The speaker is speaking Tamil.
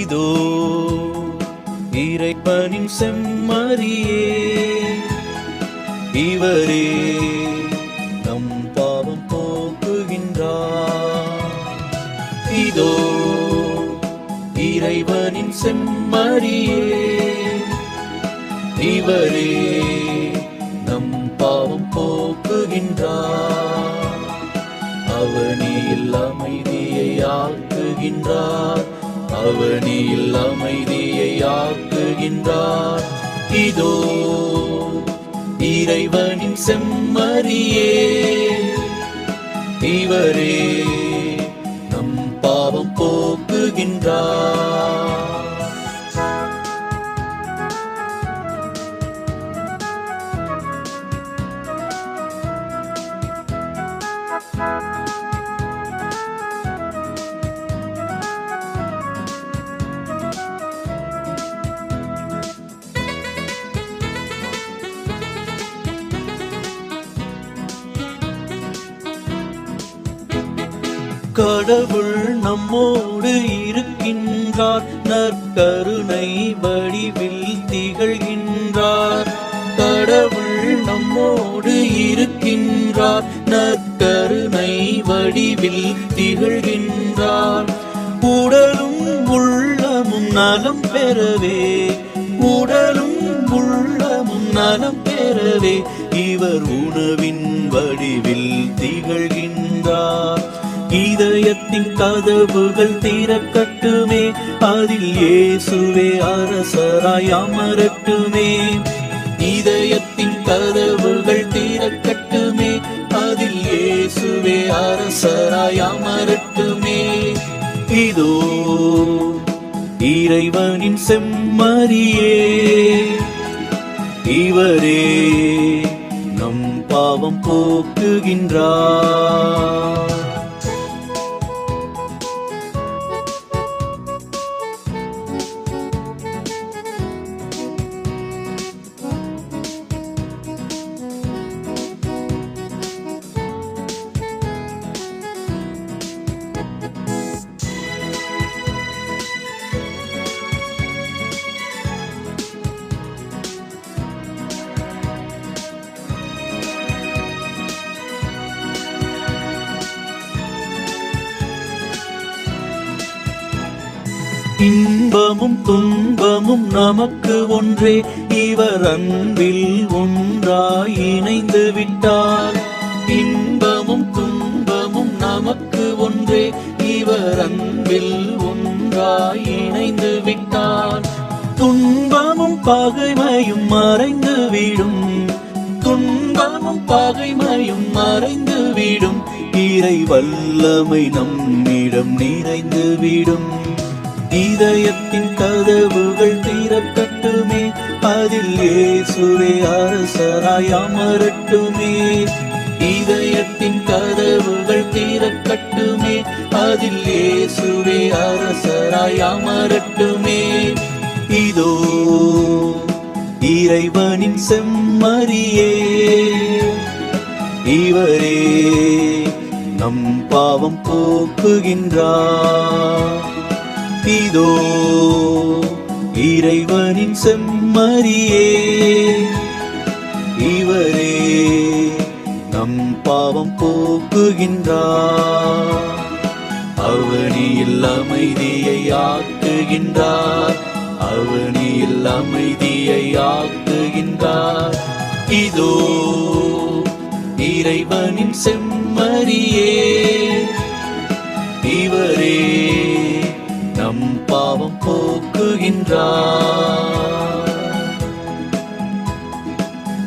இதோ இறைப்பனின் செம்மறியே இவரே நம் பாவம் போக்குகின்றார். இதோ இறைவனின் செம்மறியே இவரே நம் பாவம் போக்குகின்றார். அவனியில் அமைதியை ஆக்குகின்றார். அவனியில் அமைதியை ஆக்குகின்றார் இதோ இறைவனின் செம்மறியே. இவரே நம் பாவம் போக்குகின்றார். கடவுள் நம்மோடு இருக்கின்றார். நற்கருணை வடிவில் திகழ்கின்றார். கடவுள் நம்மோடு இருக்கின்றார். நற்கருணை வடிவில் திகழ்கின்றார். உடலும் உள்ளமும் நலம் பெறவே. உடலும் உள்ளமும் நலம் பெறவே. இவர் உணவின் வடிவில் திகழ்கின்றார். இதயத்தின் கதவுகள் திறக்கட்டுமே. அதில் இயேசுவே அரசராய் அமரட்டுமே. இதயத்தின் கதவுகள் திறக்கட்டுமே. அதில் இயேசுவே அரசராய் அமரட்டுமே. இதோ இறைவனின் செம்மறியே. இவரே நம் பாவம் போக்குகின்றார். இன்பமும் துன்பமும் நமக்கு ஒன்றே. இவர் அன்பில் ஒன்றாய் இணைந்து விட்டார். இன்பமும் துன்பமும் நமக்கு ஒன்றே. இவர் அன்பில் ஒன்றாய் இணைந்து விட்டார். துன்பமும் பகைமையும் மறைந்து விடும். துன்பமும் பகைமையும் மறைந்து விடும். இறை வல்லமை நம்மிடம் நிறைந்து விடும். இதயத்தின் கதவுகள் திறக்கட்டுமே. அதில் ஏசுவே அரசராய் அமரட்டுமே. இதயத்தின் கதவுகள் தீரக்கட்டுமே அதில் ஏசுவே அரசராய் அமரட்டுமே. இதோ இறைவனின் செம்மறியே. இவரே நம் பாவம் போக்குகின்றார். இதோ இறைவனின் செம்மறியே இவரே நம் பாவம் போக்குகின்றார். அவனியில் அமைதியை ஆக்குகின்றார். அவனியில் அமைதியை ஆக்குகின்றார். இதோ இறைவனின் செம்மறியே இவரே பாவம் போக்குகின்றார்.